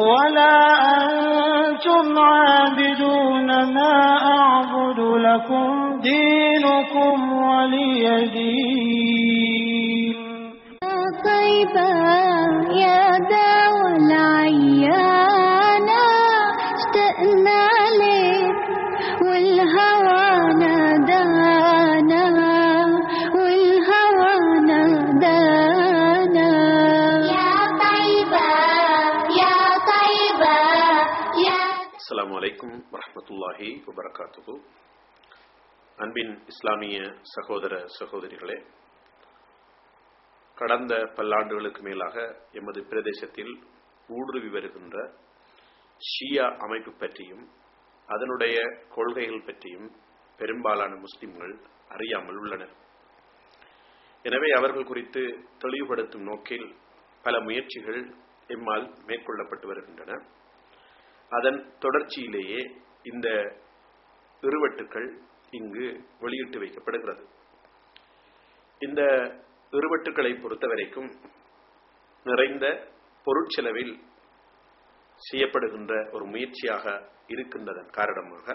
ولا أنتم عابدون ما أعبد لكم دينكم ولي دين. طيبة يا داوى العيانة அலைக்கும் வபரகாத்துகு அன்பின் இஸ்லாமிய சகோதர சகோதரிகளே கடந்த பல்லாண்டுகளுக்கு மேலாக எமது பிரதேசத்தில் ஊடுருவி வருகின்ற ஷியா அமைப்பு பற்றியும் அதனுடைய கொள்கைகள் பற்றியும் பெரும்பாலான முஸ்லிம்கள் அறியாமல் உள்ளனர். எனவே அவர்கள் குறித்து தெளிவுபடுத்தும் நோக்கில் பல முயற்சிகள் எம்மால் மேற்கொள்ளப்பட்டு வருகின்றன. அதன் தொடர்ச்சியிலேயே இந்த இருவட்டுக்கள் இங்கு வெளியிட்டு வைக்கப்படுகிறது. இந்த இருவட்டுக்களை பொறுத்தவரைக்கும் நிறைந்த பொருட்செலவில் செய்யப்படுகின்ற ஒரு முயற்சியாக இருக்கின்றதன் காரணமாக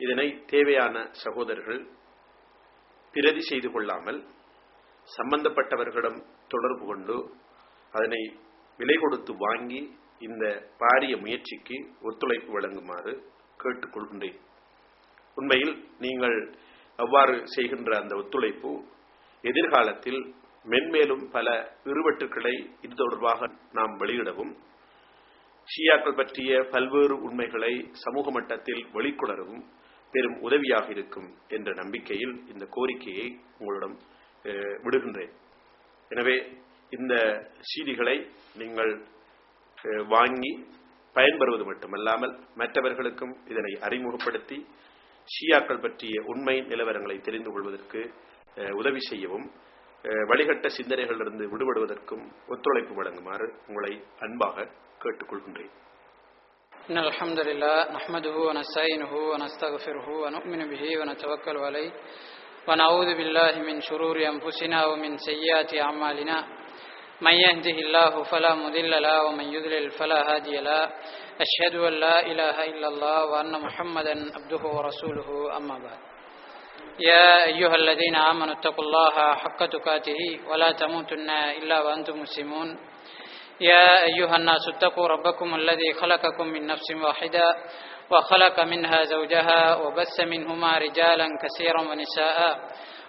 இதனை தேவையான சகோதரர்கள் பிரதி செய்து கொள்ளாமல் சம்பந்தப்பட்டவர்களிடம் தொடர்பு கொண்டு அதனை விலை கொடுத்து வாங்கி இந்த பாரிய முயற்சிக்கு ஒத்துழைப்பு வழங்குமாறு கேட்டுக்கொள்கின்றேன். உண்மையில் நீங்கள் அவ்வாறு செய்கின்ற அந்த ஒத்துழைப்பு எதிர்காலத்தில் மென்மேலும் பல இருவட்டுக்களை இது தொடர்பாக நாம் வெளியிடவும் ஷியாக்கள் பற்றிய பல்வேறு உண்மைகளை சமூக மட்டத்தில் வெளிக்கொணரவும் பெரும் உதவியாக இருக்கும் என்ற நம்பிக்கையில் இந்த கோரிக்கையை உங்களிடம் விடுகின்றேன். எனவே இந்த செய்திகளை நீங்கள் வாங்கி பயன்பெறுவது மட்டுமல்லாமல் மற்றவர்களுக்கும் இதனை அறிமுகப்படுத்தி ஷியாக்கள் பற்றிய உண்மை நிலவரங்களை தெரிந்து கொள்வதற்கு அஹ், உதவி செய்யவும் அஹ், வழிகட்ட சிந்தனைகளிலிருந்து விடுபடுவதற்கும் ஒத்துழைப்பு வழங்குமாறு உங்களை அன்பாக கேட்டுக்கொள்கின்றேன் إن الحمد لله نحمده ونستعينه ونستغفره ونؤمن به ونتوكل عليه ونعوذ بالله من شرور أنفسنا ومن سيئات أعمالنا من يهده الله فلا مضل له ومن يضلل فلا هادي له. أشهد أن لا إله إلا الله وأن محمدا عبده ورسوله. أما بعد. يا أيها الذين آمنوا اتقوا الله حق تقاته ولا تموتن إلا وأنتم مسلمون. يا أيها الناس اتقوا ربكم الذي خلقكم من نفس واحدة وخلق منها زوجها وبث منهما رجالا كثيرا ونساء.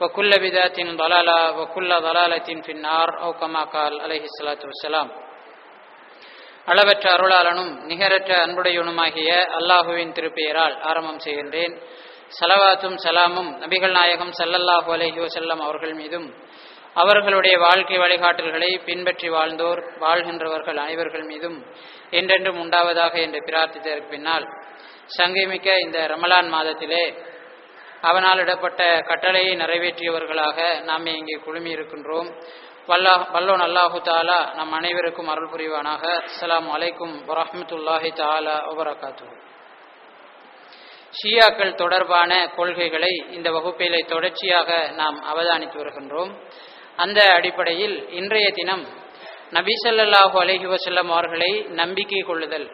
وكل بدعة ضلالة وكل ضلالة في النار أو كما قال عليه الصلاة والسلام அளவற்ற அருளாளனும் நிகரற்ற அன்புடையவனுமாகிய அல்லாஹுவின் திருப்பெயரால் ஆரம்பம் செய்கின்றேன் சலவாத்தும் சலாமும் நபிகள் நாயகம் ஸல்லல்லாஹு அலைஹி வஸல்லம் அவர்கள் மீதும் அவர்களுடைய வாழ்க்கை வழிகாட்டல்களை பின்பற்றி வாழ்ந்தோர் வாழ்கின்றவர்கள் அனைவர்கள் மீதும் என்றென்றும் உண்டாவதாக என்று பிரார்த்தித்ததற்கு பின்னால் சங்கைமிக்க இந்த ரமலான் மாதத்திலே அவனால் இடப்பட்ட கட்டளையை நிறைவேற்றியவர்களாக நாம் இங்கே குழுமி இருக்கின்றோம் வல்லா வல்லோன் அல்லாஹு தாலா நம் அனைவருக்கும் அருள் புரிவானாக. அஸ்லாம் அலைக்கும் வரமத்துல்லாஹி தாலா வபரகாத்து ஷியாக்கள் தொடர்பான கொள்கைகளை இந்த வகுப்பிலே தொடர்ச்சியாக நாம் அவதானித்து வருகின்றோம். அந்த அடிப்படையில் இன்றைய தினம் நபிசல்லாஹு அலஹி வசல்லம் அவர்களை நம்பிக்கை கொள்ளுதல்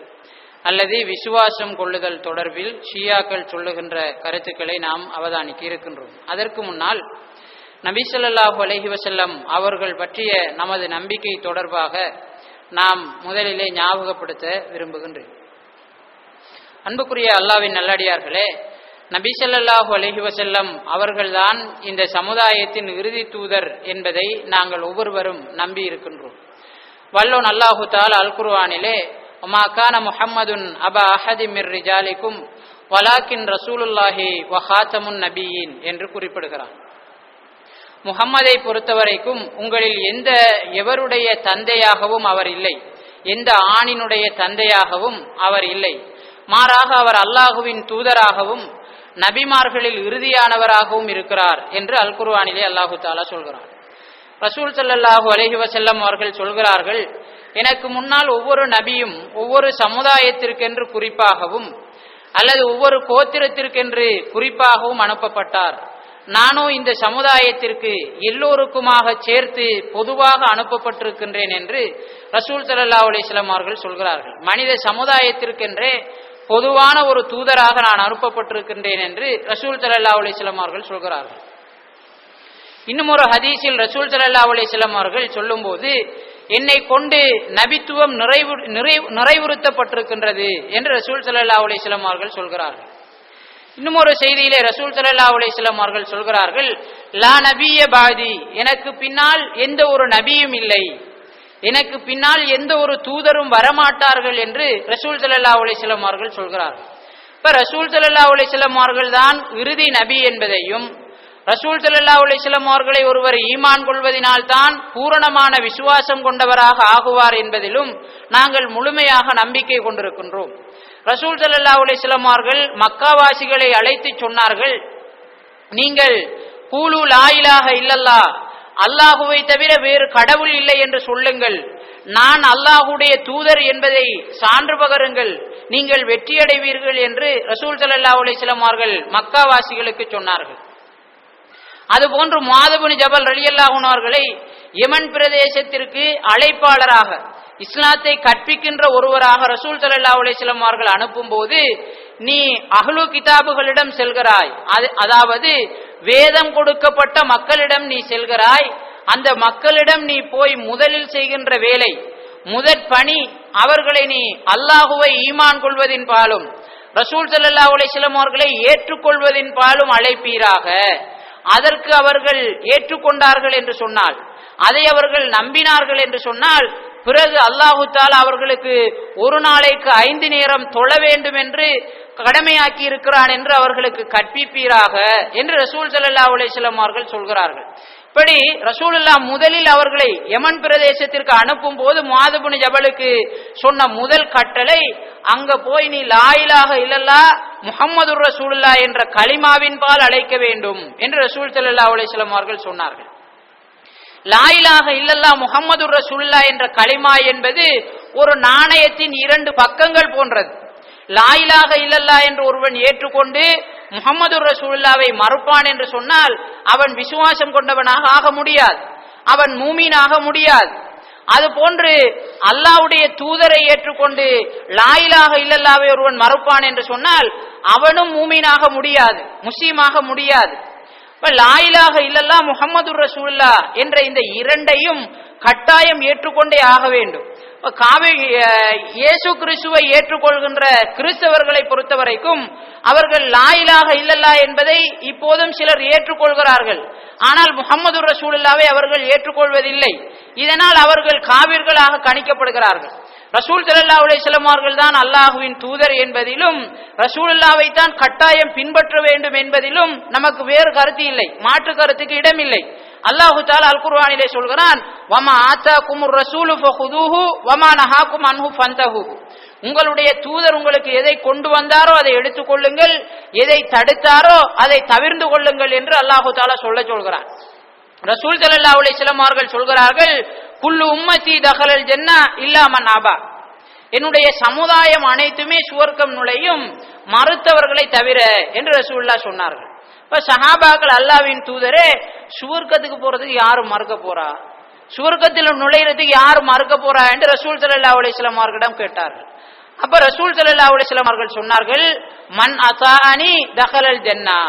அல்லது விசுவாசம் கொள்ளுதல் தொடர்பில் ஷியாக்கள் சொல்லுகின்ற கருத்துக்களை நாம் அவதானிக்க இருக்கின்றோம். அதற்கு முன்னால் நபிசல்லாஹு ஸல்லல்லாஹு அலைஹி அவர்கள் பற்றிய நமது நம்பிக்கை தொடர்பாக நாம் முதலிலே ஞாபகப்படுத்த விரும்புகின்றேன். அன்புக்குரிய அல்லாவின் நல்லடியார்களே நபிசல்லாஹு ஸல்லல்லாஹு அலைஹி அவர்கள்தான் இந்த சமுதாயத்தின் இறுதி தூதர் என்பதை நாங்கள் ஒவ்வொருவரும் நம்பி இருக்கின்றோம். வல்லோன் அல்லாஹு தால் அல் குர்ஆனிலே ஒமா கான முஹம்மதுன் அபா அஹதி மிர் ரிஜாலிக்கும் வலாக்கின் ரசூலுல்லாஹி வஹாத்தமுன் நபியின் என்று குறிப்பிடுகிறார். முகம்மதை பொறுத்தவரைக்கும் உங்களில் எந்த எவருடைய தந்தையாகவும் அவர் இல்லை எந்த ஆணினுடைய தந்தையாகவும் அவர் இல்லை. மாறாக அவர் அல்லாஹுவின் தூதராகவும் நபிமார்களில் இறுதியானவராகவும் இருக்கிறார் என்று அல் குர்வானிலே அல்லாஹு தாலா சொல்கிறார் ரசூல் சல்லாஹூ அலஹி வசல்லம் அவர்கள் சொல்கிறார்கள் எனக்கு முன்னால் ஒவ்வொரு நபியும் ஒவ்வொரு சமுதாயத்திற்கென்று குறிப்பாகவும் அல்லது ஒவ்வொரு கோத்திரத்திற்கென்று குறிப்பாகவும் அனுப்பப்பட்டார். நானும் இந்த சமுதாயத்திற்கு எல்லோருக்குமாக சேர்த்து பொதுவாக அனுப்பப்பட்டிருக்கின்றேன் என்று ரசூல் சல்லா அலிஸ்லாம் அவர்கள் சொல்கிறார்கள். மனித சமுதாயத்திற்கென்றே பொதுவான ஒரு தூதராக நான் அனுப்பப்பட்டிருக்கின்றேன் என்று ரசூல் சல்லா அலிஸ்லாம் அவர்கள் சொல்கிறார்கள். இன்னும் ஒரு ஹதீஸில் ரசூல் சல்லா அலிஸ்லாம் அவர்கள் சொல்லும்போது என்னை கொண்டு நபித்துவம் நிறைவு நிறைவு நிறைவுறுத்தப்பட்டிருக்கின்றது என்று ரசூல் சல்லா அலிஸ்லாம் அவர்கள் சொல்கிறார்கள். இன்னும் ஒரு செய்தியிலே ரசூல் சல்லா அலிஸ்லாம் அவர்கள் சொல்கிறார்கள் லா நபிய பாதி எனக்கு பின்னால் எந்த ஒரு நபியும் இல்லை. எனக்கு பின்னால் எந்த ஒரு தூதரும் வரமாட்டார்கள் என்று ரசூல் சல்லா அலிஸ்லாம் அவர்கள் சொல்கிறார்கள். இப்ப ரசூல் சல்லா அலிஸ்லாம் அவர்கள் தான் இறுதி நபி என்பதையும் ரசூல் சல்லா அலிஸ்லாம் அவர்களை ஒருவர் ஈமான் கொள்வதனால் தான் பூரணமான விசுவாசம் கொண்டவராக ஆகுவார் என்பதிலும் நாங்கள் முழுமையாக நம்பிக்கை கொண்டிருக்கின்றோம். ரசூல் சல்லா அலிஸ்லாம் அவர்கள் மக்காவாசிகளை அழைத்து சொன்னார்கள் நீங்கள் கூலு லாயிலாக இல்லல்லா அல்லாஹுவை தவிர வேறு கடவுள் இல்லை என்று சொல்லுங்கள். நான் அல்லாஹுடைய தூதர் என்பதை சான்று பகருங்கள். நீங்கள் வெற்றியடைவீர்கள் என்று ரசூல் சல்லா அலிஸ்லாம் அவர்கள் மக்காவாசிகளுக்கு சொன்னார்கள். அதுபோன்று மாதபுனி ஜபல் ரலியல்லாஹூன் அவர்களை யமன் பிரதேசத்திற்கு அழைப்பாளராக இஸ்லாத்தை கற்பிக்கின்ற ஒருவராக ரசூல் சல்லா அலிஸ்லாம் அவர்கள் அனுப்பும் போது நீ அகலு கிதாபுகளிடம் செல்கிறாய். அதாவது வேதம் கொடுக்கப்பட்ட மக்களிடம் நீ செல்கிறாய். அந்த மக்களிடம் நீ போய் முதலில் செய்கின்ற வேலை முதற் பணி அவர்களை நீ அல்லாஹுவை ஈமான் கொள்வதின் பாலும் ரசூல் சல்லா அலிஸ்லாம் அவர்களை ஏற்றுக்கொள்வதின் பாலும் அழைப்பீராக. அதற்கு அவர்கள் ஏற்றுக்கொண்டார்கள் என்று சொன்னால் அதை அவர்கள் நம்பினார்கள் என்று சொன்னால் பிறகு அல்லாஹு தாலா அவர்களுக்கு ஒரு நாளைக்கு ஐந்து நேரம் தொழ வேண்டும் என்று கடமையாக்கி இருக்கிறான் என்று அவர்களுக்கு கற்பிப்பீராக என்று ரசூல் சல்லா அலிஸ்லாம் அவர்கள் சொல்கிறார்கள். இப்படி ரசூலுல்லா முதலில் அவர்களை யமன் பிரதேசத்திற்கு அனுப்பும் போது மாதபுனி ஜபலுக்கு சொன்ன முதல் கட்டளை அங்க போய் நீ லாயிலாக இல்லல்லா முகம்மது ரசூலுல்லா என்ற களிமாவின் பால் அழைக்க வேண்டும் என்று ரசூல் சல்லா அலிஸ்லாம் அவர்கள் சொன்னார்கள். லாயிலாக இல்லல்லா முகம்மது ரசூல்லா என்ற களிமா என்பது ஒரு நாணயத்தின் இரண்டு பக்கங்கள் போன்றது. லாயிலாக இல்லல்லா என்று ஒருவன் ஏற்றுக்கொண்டு முகமது ரசூல்லாவை மறுப்பான் என்று சொன்னால் அவன் விசுவாசம் கொண்டவனாக ஆக முடியாது. அவன் மூமீனாக முடியாது. அது போன்று அல்லாவுடைய தூதரை ஏற்றுக்கொண்டு லாயிலாக இல்லல்லாவே ஒருவன் மறுப்பான் என்று சொன்னால் அவனும் மூமீனாக முடியாது முஸ்லீமாக முடியாது. இப்ப லாயிலாக இல்லல்லா முகமது ரசூல்லா என்ற இந்த இரண்டையும் கட்டாயம் ஏற்றுக்கொண்டே ஆக வேண்டும். இயேசு கிறிஸ்துவை ஏற்றுக்கொள்கின்ற கிறிஸ்தவர்களை பொறுத்தவரைக்கும் அவர்கள் லாயிலாக இல்லல்லா என்பதை இப்போதும் சிலர் ஏற்றுக்கொள்கிறார்கள். ஆனால் முகமது ரசூலுல்லாவை அவர்கள் ஏற்றுக்கொள்வதில்லை. இதனால் அவர்கள் காவிர்களாக கணிக்கப்படுகிறார்கள். ரசூல் சல்லா சிலமார்கள் அவர்கள் தான் அல்லாஹுவின் தூதர் என்பதிலும் ரசூலுல்லாவை தான் கட்டாயம் பின்பற்ற வேண்டும் என்பதிலும் நமக்கு வேறு கருத்து இல்லை. மாற்று கருத்துக்கு இடமில்லை. அல்லாஹு தாலா அல் குர்வானிலே சொல்கிறான் வமா ஆத்தா குமுர் ரசூலு ஃபஹுதூஹு வமா நஹாக்கும் அன்ஹு ஃபந்தஹு. உங்களுடைய தூதர் உங்களுக்கு எதை கொண்டு வந்தாரோ அதை எடுத்துக் கொள்ளுங்கள் எதை தடுத்தாரோ அதை தவிர்ந்து கொள்ளுங்கள் என்று அல்லாஹு தாலா சொல்ல சொல்கிறான். ரசூல் சல்லா அலிஸ்லாம் அவர்கள் சொல்கிறார்கள் குல்லு உம்மத்தி தகலல் ஜென்னா இல்லாமன் ஆபா. என்னுடைய சமுதாயம் அனைத்துமே சுவர்க்கம் நுழையும் மறுத்தவர்களை தவிர என்று ரசூல்லா சொன்னார்கள். இப்ப சஹாபாக்கள் அல்லாவின் தூதரே சுவர்க்கத்துக்கு போறதுக்கு யாரும் மறுக்க போறா? சுவர்க்கத்தில் நுழையிறதுக்கு யாரும் மறுக்க போறா என்று ரசூல் சல்லா அலிஸ்லாம் அவர்களிடம் கேட்டார்கள். அப்ப ரசூல் சல்லா அலிஸ்லாம் அவர்கள் சொன்னார்கள் மன் அசானி தகலல் ஜன்னா.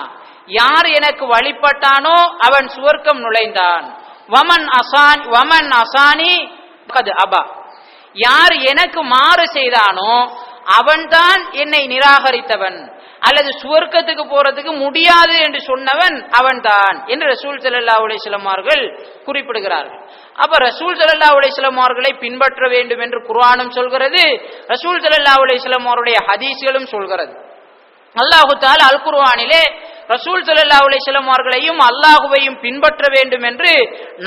யார் எனக்கு வழிபட்டானோ அவன் சுவர்க்கம் நுழைந்தான். வமன் அசான் வமன் அசானி கது அபா. யார் எனக்கு மாறு செய்தானோ அவன்தான் என்னை நிராகரித்தவன். அல்லது சுவர்க்கத்துக்கு போறதுக்கு முடியாது என்று சொன்னவன் அவன்தான் என்று ரசூல் ஸல்லல்லாஹு உலேசலமார்கள் குறிப்பிடுகிறார்கள். அப்ப ரசூல் ஸல்லல்லாஹு உலேசலமார்களை பின்பற்ற வேண்டும் என்று குர்ஆனும் சொல்கிறது ரசூல் ஸல்லல்லாஹு உலேசலமாருடைய அவருடைய ஹதீஸ்களும் சொல்கிறது. அல்லாஹு அல் குர்வானிலே ரசூல் ஸல்லல்லாஹு அலைஹி அல்லாஹுவையும் பின்பற்ற வேண்டும் என்று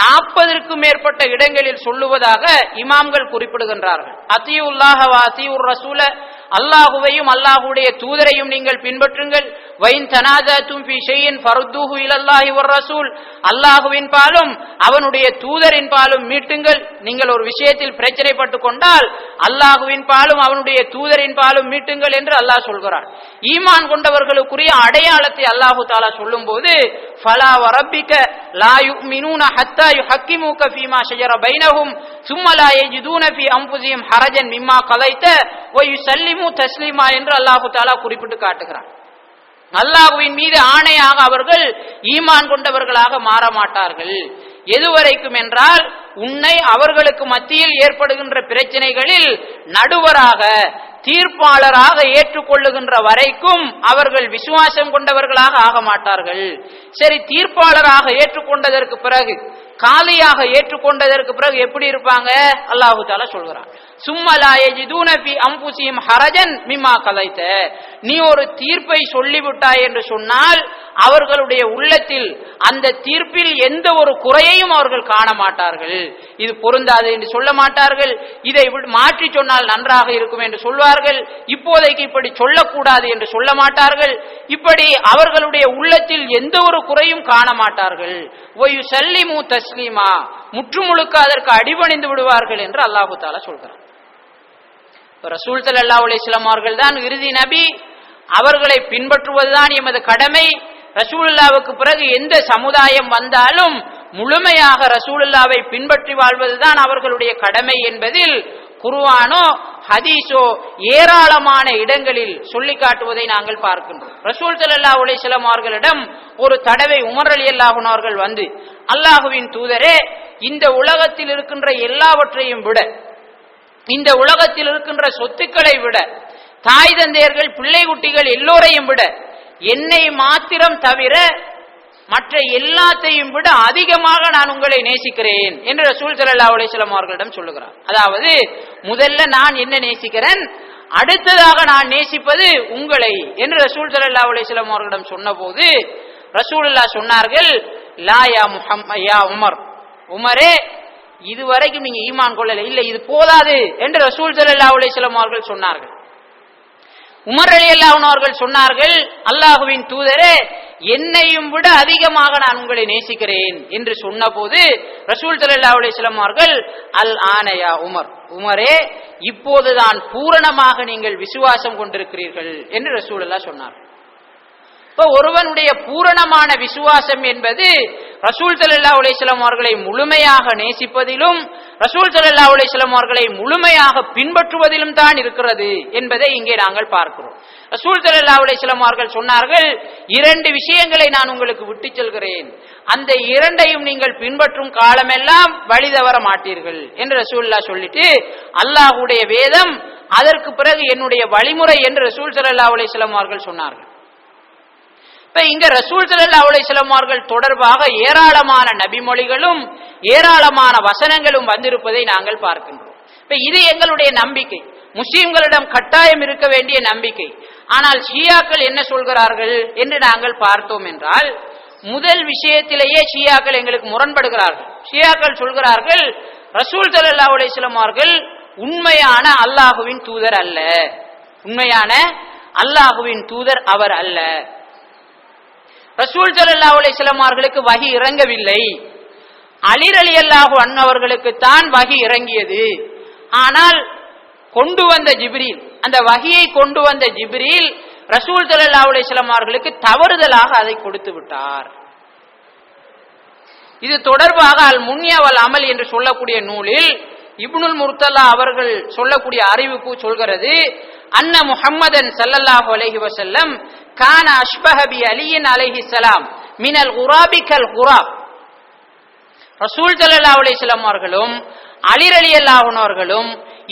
நாற்பதற்கும் மேற்பட்ட இடங்களில் சொல்லுவதாக இமாம்கள் குறிப்பிடுகின்றார்கள். அத்தியுல்லாஹ அத்தியூர் ரசூல அல்லாஹுவையும் அல்லாஹுடைய தூதரையும் நீங்கள் பின்பற்றுங்கள். வைன் தனாதத்தும் ஃபி ஷைஇன் ஃபருத்துஹு இலல்லாஹி வர் ரசூல் அல்லாஹுவின் பாலும் அவனுடைய தூதரின் பாலும் மீட்டுங்கள் நீங்கள் ஒரு விஷயத்தில் பிரச்சனைப்பட்டு கொண்டால் அல்லாஹுவின் பாலும் அவனுடைய தூதரின் பாலும் மீட்டுங்கள் என்று அல்லாஹ் சொல்கிறான் ஈமான் கொண்டவர்களுக்குரிய அடையாளத்தை அல்லாஹு தாலா சொல்லும்போது ஃபலா வரப்பிக்க லா யுமினூன ஹத்தா யுஹக்கிமுக ஃபீமா ஷஜர பைனஹும் சும்ம லா யஜிதூன ஃபீ அன்ஃபுஸிஹிம் ஹரஜன் மிம்மா கலைத்த வ சல்லிமு தஸ்லீமா என்று அல்லாஹு தாலா குறிப்பிட்டு காட்டுகிறான் அல்லாஹுவின் மீது ஆணையாக அவர்கள் ஈமான் கொண்டவர்களாக மாற மாட்டார்கள் எதுவரைக்கும் என்றால் உன்னை அவர்களுக்கு மத்தியில் ஏற்படுகின்ற பிரச்சனைகளில் நடுவராக தீர்ப்பாளராக ஏற்றுக்கொள்ளுகின்ற வரைக்கும் அவர்கள் விசுவாசம் கொண்டவர்களாக ஆக மாட்டார்கள். சரி தீர்ப்பாளராக ஏற்றுக்கொண்டதற்கு பிறகு காலியாக ஏற்றுக்கொண்டதற்கு பிறகு எப்படி இருப்பாங்க? அல்லாஹு தாலா சொல்கிறான். சும்மலாயஜிதூனபி அம்புசியும் ஹரஜன் மிமா கலைத்த. நீ ஒரு தீர்ப்பை சொல்லிவிட்டாய் என்று சொன்னால் அவர்களுடைய உள்ளத்தில் அந்த தீர்ப்பில் எந்த ஒரு குறையையும் அவர்கள் காண மாட்டார்கள். இது பொருந்தாது என்று சொல்ல மாட்டார்கள். இதை மாற்றி சொன்னால் நன்றாக இருக்கும் என்று சொல்வார்கள். இப்போதைக்கு இப்படி சொல்லக்கூடாது என்று சொல்ல மாட்டார்கள். இப்படி அவர்களுடைய உள்ளத்தில் எந்த ஒரு குறையும் காண மாட்டார்கள். ஒயு சல்லிமு தஸ்லீமா. முற்றுமுழுக்க அதற்கு அடிபணிந்து விடுவார்கள் என்று அல்லாஹு தாலா சொல்கிறார் இப்ப ரசூல் ஸல்லல்லாஹு அவர்கள் தான் இறுதி நபி. அவர்களை பின்பற்றுவதுதான் எமது கடமை. ரசூலுல்லாவுக்கு பிறகு எந்த சமுதாயம் வந்தாலும் முழுமையாக ரசூலுல்லாவை பின்பற்றி வாழ்வதுதான் அவர்களுடைய கடமை என்பதில் குருவானோ ஹதீஸோ ஏராளமான இடங்களில் சொல்லி காட்டுவதை நாங்கள் பார்க்கின்றோம். ரசூல் ஸல்லல்லாஹு உலேசலம் அவர்களிடம் ஒரு தடவை உமர் ரலியல்லாஹு வந்து அல்லாஹுவின் தூதரே இந்த உலகத்தில் இருக்கின்ற எல்லாவற்றையும் விட இந்த உலகத்தில் இருக்கின்ற சொத்துக்களை விட தாய் தந்தையர்கள் பிள்ளை குட்டிகள் எல்லோரையும் விட என்னை மாத்திரம் தவிர மற்ற எல்லாத்தையும் விட அதிகமாக நான் உங்களை நேசிக்கிறேன் என்று ரசூல் ஸல்லல்லாஹு அலிஸ்லாம் அவர்களிடம் சொல்லுகிறார். அதாவது முதல்ல நான் என்ன நேசிக்கிறேன்? அடுத்ததாக நான் நேசிப்பது உங்களை என்று ரசூல் ஸல்லல்லாஹு அலிஸ்லாம் அவர்களிடம் சொன்னபோது ரசூல்லா சொன்னார்கள் லா யா முஹம்ம யா உமர். உமரே இதுவரைக்கும் நீங்க ஈமான் கொள்ளல. இல்ல இது போதாது என்று ரசூல் ஸல்லல்லாஹு அலிஸ்லாம் அவர்கள் சொன்னார்கள். உமர் அலி அல்லாஹர்கள் அவர்கள் சொன்னார்கள் அல்லாஹுவின் தூதரே என்னையும் விட அதிகமாக நான் உங்களை நேசிக்கிறேன் என்று சொன்னபோது ரசூல் ஸல்லல்லாஹு அலைஹி அவர்கள் அல் ஆனையா உமர் உமரே இப்போதுதான் பூரணமாக நீங்கள் விசுவாசம் கொண்டிருக்கிறீர்கள் என்று ரசூல் அல்லா சொன்னார் இப்ப ஒருவனுடைய பூரணமான விசுவாசம் என்பது ரசூல் ஸல்லல்லாஹு அலைஹி அவர்களை முழுமையாக நேசிப்பதிலும் ரசூல் ஸல்லல்லாஹு அலைஹி அவர்களை முழுமையாக பின்பற்றுவதிலும் தான் இருக்கிறது என்பதை இங்கே நாங்கள் பார்க்கிறோம். ரசூல் ஸல்லல்லாஹு அலைஹி அவர்கள் சொன்னார்கள் இரண்டு விஷயங்களை நான் உங்களுக்கு விட்டுச் செல்கிறேன். அந்த இரண்டையும் நீங்கள் பின்பற்றும் காலமெல்லாம் வழி தவற மாட்டீர்கள் என்று ரசூல்லா சொல்லிட்டு அல்லாஹ்வுடைய வேதம் அதற்கு பிறகு என்னுடைய வழிமுறை என்று ரசூல் ஸல்லல்லாஹு அலைஹி அவர்கள் சொன்னார்கள். இப்ப இங்க ரசூல் ஸல்லல்லாஹு அலைஹி தொடர்பாக ஏராளமான நபிமொழிகளும் ஏராளமான வசனங்களும் வந்திருப்பதை நாங்கள் பார்க்கின்றோம். இப்ப இது எங்களுடைய நம்பிக்கை. முஸ்லிம்களிடம் கட்டாயம் இருக்க வேண்டிய நம்பிக்கை. ஆனால் ஷியாக்கள் என்ன சொல்கிறார்கள் என்று நாங்கள் பார்த்தோம் என்றால் முதல் விஷயத்திலேயே ஷியாக்கள் எங்களுக்கு முரண்படுகிறார்கள். ஷியாக்கள் சொல்கிறார்கள் ரசூல் ஸல்லல்லாஹு அலைஹி அவர்கள் உண்மையான அல்லாஹுவின் தூதர் அல்ல. உண்மையான அல்லாஹுவின் தூதர் அவர் அல்ல. ரசூல் ஸல்லல்லாஹு அலைஹி அவர்களுக்கு வகி இறங்கவில்லை. அலிர் அலி அல்லாஹு அன்னவர்களுக்கு தான் வகி இறங்கியது. ஆனால் கொண்டு வந்த ஜிப்ரீல் அந்த வகையை கொண்டு வந்த ஜிப்ரீல் ரசூல் ஸல்லல்லாஹு அலைஹி அவர்களுக்கு தவறுதலாக அதை கொடுத்து விட்டார். இது தொடர்பாக அல் முன்யாவல் அமல் என்று சொல்லக்கூடிய நூலில் இப்னுல் முர்த்தல்லா அவர்கள் சொல்லக்கூடிய அறிவிப்பு சொல்கிறது அன்ன முஹம்மதன் சல்லல்லாஹு அலஹி வசல்லம் கான அஷ்பஹபி அலியின் அலஹி சலாம் மினல் உராபிக்கல் குராப். ரசூல் ஸல்லல்லாஹு அலைஹி வஸல்லம் அவர்களும் அலி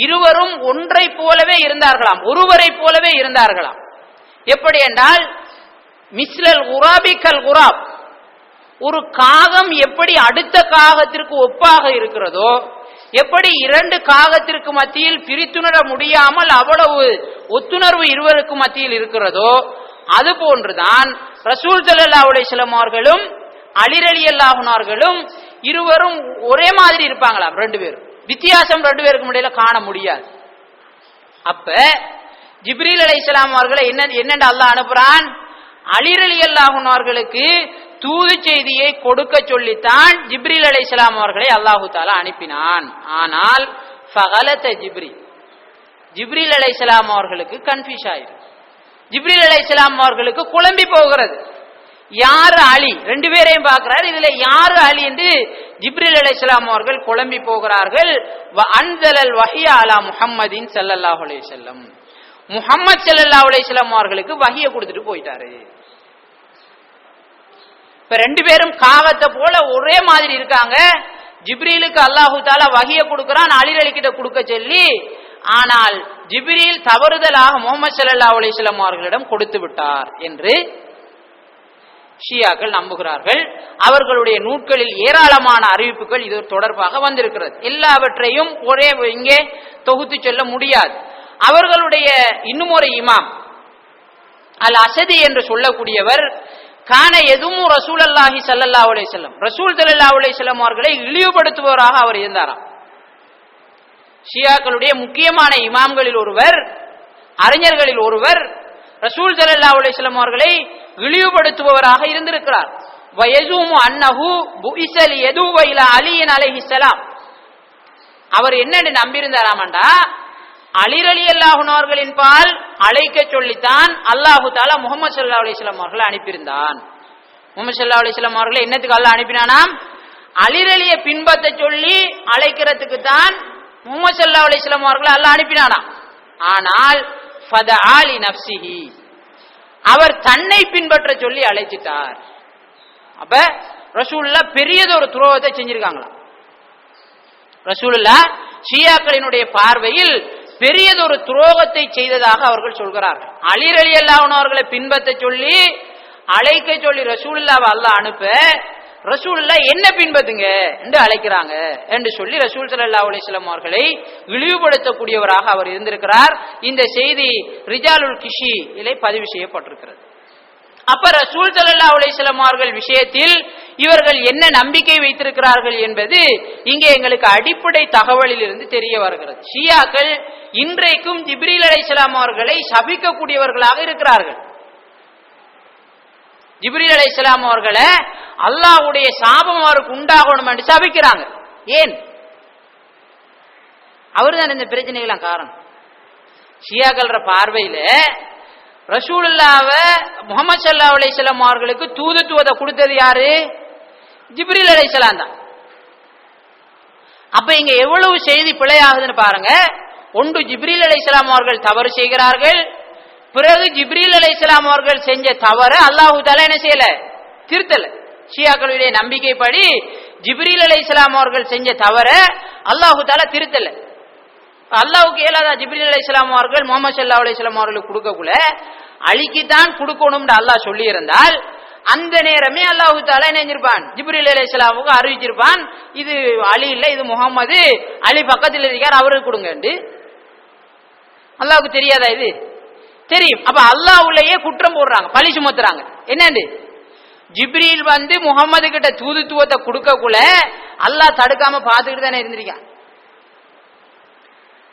இருவரும் ஒன்றை போலவே இருந்தார்களாம் ஒருவரை போலவே இருந்தார்களாம். எப்படி என்றால் மிஸ்லல் குராபிக்கல் குராப் ஒரு காகம் எப்படி அடுத்த காகத்திற்கு ஒப்பாக இருக்கிறதோ எப்படி இரண்டு காகத்திற்கு மத்தியில் பிரித்துணர முடியாமல் அவ்வளவு ஒத்துணர்வு இருவருக்கு மத்தியில் இருக்கிறதோ அது போன்றுதான் ரசூல் சல்லா அலிஸ்லாம் அவர்களும் அலிரலி அல்லாஹுனார்களும் இருவரும் ஒரே மாதிரி இருப்பாங்களாம் ரெண்டு பேரும் வித்தியாசம் ரெண்டு பேருக்கு முடியல காண முடியாது. அப்ப ஜிப்ரீல் அலை இஸ்லாம் அவர்களை என்ன என்னென்று அல்லாஹ் அனுப்புறான்? அலிரலி அல்லாஹுனார்களுக்கு தூது செய்தியை கொடுக்க சொல்லித்தான் ஜிப்ரில் அலை இஸ்லாம் அவர்களை அல்லாஹு தாலா அனுப்பினான். ஆனால் ஃபகலத்த ஜிப்ரி ஜிப்ரில் அலை இஸ்லாம் அவர்களுக்கு கன்ஃபியூஸ் ஆயிரும் ஜிப்ரில் அலை இஸ்லாம் அவர்களுக்கு குழம்பி போகிறது. யாரு அலி? ரெண்டு பேரையும் பார்க்கிறார். இதுல யாரு அலி என்று ஜிப்ரில் அலை இஸ்லாம் அவர்கள் குழம்பி போகிறார்கள். அன்சலல் வஹியா அலா முஹம்மதின் ஸல்லல்லாஹு அலைஹி செல்லம் முஹம்மது சல்லல்லா அலைஹி அவர்களுக்கு வகையை கொடுத்துட்டு போயிட்டாரு. இப்ப ரெண்டு பேரும் காவத்தை போல ஒரே மாதிரி இருக்காங்க. ஜிப்ரீலுக்கு அல்லாஹு தாலா வகிய கொடுக்கிறான் அலிரலி கொடுக்க சொல்லி ஆனால் ஜிப்ரீல் தவறுதலாக முகமது சல்லா அலிஸ்லாம் அவர்களிடம் கொடுத்து விட்டார் என்று ஷியாக்கள் நம்புகிறார்கள். அவர்களுடைய நூட்களில் ஏராளமான அறிவிப்புகள் இது தொடர்பாக வந்திருக்கிறது. எல்லாவற்றையும் ஒரே இங்கே தொகுத்து சொல்ல முடியாது. அவர்களுடைய இன்னும் ஒரு இமாம் அல் அசதி என்று சொல்லக்கூடியவர் கான எதுவும் ரசூல் அல்லாஹி சல்லல்லா அலே செல்லம் ரசூல் சல்லா அலே செல்லம் அவர்களை இழிவுபடுத்துபவராக அவர் இருந்தாராம். ஷியாக்களுடைய முக்கியமான இமாம்களில் ஒருவர் அறிஞர்களில் ஒருவர் ரசூல் சல்லா செல்லம் அவர்களை இழிவுபடுத்துபவராக இருந்திருக்கிறார். வயசூமு அன்னஹு புஇசல் எதுவைல அலியின் அலைஹிஸ்ஸலாம் அவர் என்னென்னு நம்பியிருந்தாராமண்டா? அலிரலி அல்லாஹுனவர்களின் பால் அழைக்க சொல்லித்தான் அல்லாஹு தாலா முகமது சல்லா அலிஸ்லாம் அவர்களை அனுப்பியிருந்தான். முகமது சல்லா அலிஸ்லாம் அவர்களை என்னத்துக்கு அல்ல அனுப்பினானாம்? அலிரலிய பின்பற்ற சொல்லி அழைக்கிறதுக்கு தான் முகமது சல்லா அலிஸ்லாம் அவர்களை அல்ல அனுப்பினானாம். ஆனால் ஃபத ஆலி நப்சிஹி அவர் தன்னை பின்பற்ற சொல்லி அழைச்சிட்டார். அப்ப ரசூல்லா பெரியதொரு துரோகத்தை செஞ்சிருக்காங்களாம். ரசூலுல்லா ஷியாக்களினுடைய பார்வையில் பெரியதொரு துரோகத்தை செய்ததாக அவர்கள் சொல்கிறார்கள். அலிர் அலி அவர்களை பின்பற்ற சொல்லி அழைக்க சொல்லி ரசூலுல்லாவை அல்லாஹ் அனுப்ப ரசூல்லா என்ன பின்பற்றுங்க என்று அழைக்கிறாங்க. என்று சொல்லி ரசூல் சல்லா அலிஸ்லாம் அவர்களை இழிவுபடுத்தக்கூடியவராக அவர் இருந்திருக்கிறார். இந்த செய்தி ரிஜாலுல் கிஷி இலை பதிவு செய்யப்பட்டிருக்கிறது. அப்ப ரசூல் சல்லா அலிஸ்லாம் அவர்கள் விஷயத்தில் இவர்கள் என்ன நம்பிக்கை வைத்திருக்கிறார்கள் என்பது இங்கே எங்களுக்கு அடிப்படை தகவலில் இருந்து தெரிய வருகிறது. ஷியாக்கள் இன்றைக்கும் ஜிப்ரீல் அலைஹிஸ்ஸலாம் அவர்களை சபிக்கக்கூடியவர்களாக இருக்கிறார்கள். ஜிப்ரீல் அலைஹிஸ்ஸலாம் அவர்களை அல்லாஹ்வுடைய சாபம் அவருக்கு உண்டாகணும் என்று சபிக்கிறாங்க. ஏன்? அவர்தான் இந்த பிரச்சனைகளாம் காரணம். ஷியாக்கள்ற பார்வையில ரசூலுல்லாவ முகமது சல்லா அலிஸ்லாம் அவர்களுக்கு தூதுத்துவத்தை கொடுத்தது யாரு? ஜிப்ரில் அலைசலாம் தான். அப்ப இங்க எவ்வளவு செய்தி பிழையாகுதுன்னு பாருங்க. ஒன்று ஜிப்ரில் அலைசலாம் அவர்கள் தவறு செய்கிறார்கள். பிறகு ஜிப்ரில் அலைசலாம் அவர்கள் செஞ்ச தவறு அல்லாஹூ தாலா என்ன செய்யல? திருத்தல. ஷியாக்களுடைய நம்பிக்கைப்படி ஜிப்ரில் அலைசலாம் அவர்கள் செஞ்ச தவற அல்லாஹூ தாலா திருத்தல. அல்லாவுக்கு இயலாதா அலி இஸ்லாம் அவர்கள் முகமது சல்லா இஸ்லாம் அவர்களுக்கு கொடுக்கக்குள்ள? அழிக்குத்தான் கொடுக்கணும்னு அல்லாஹ் சொல்லி இருந்தால் அந்த நேரமே அல்லாஹு தாலா நினைஞ்சிருப்பான் ஜிப்ரில் ஜிப்ரீல் அறிவிச்சிருப்பான். இது அலி இல்ல இது முகமது அலி பக்கத்தில் இருக்கார் அவருக்கு கொடுங்கண்டு அல்லாவுக்கு தெரியாதா இது? தெரியும். அப்ப அல்லாவுலயே குற்றம் போடுறாங்க பழி சுமத்துறாங்க. என்னண்டு? ஜிப்ரில் வந்து முகமது கிட்ட தூதுத்துவத்தை கொடுக்கக்குள்ள அல்லாஹ் தடுக்காம பார்த்துக்கிட்டு தானே இருந்திருக்கான்.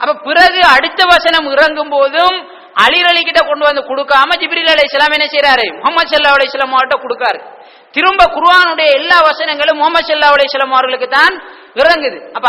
அப்ப பிறகு அடுத்த வசனம் இறங்கும் போதும் அலிர் அலி கிட்ட கொண்டு வந்து கொடுக்காம ஜிப்ரில் அலை இஸ்லாம் என்ன செய்யறாரு முகமது சல்லா அலி இஸ்லாம் அவர்கிட்ட கொடுக்காரு. திரும்ப குருவானுடைய எல்லா வசனங்களும் முகமது சல்லா அலி இஸ்லாம் அவர்களுக்கு தான் இறங்குது அப்ப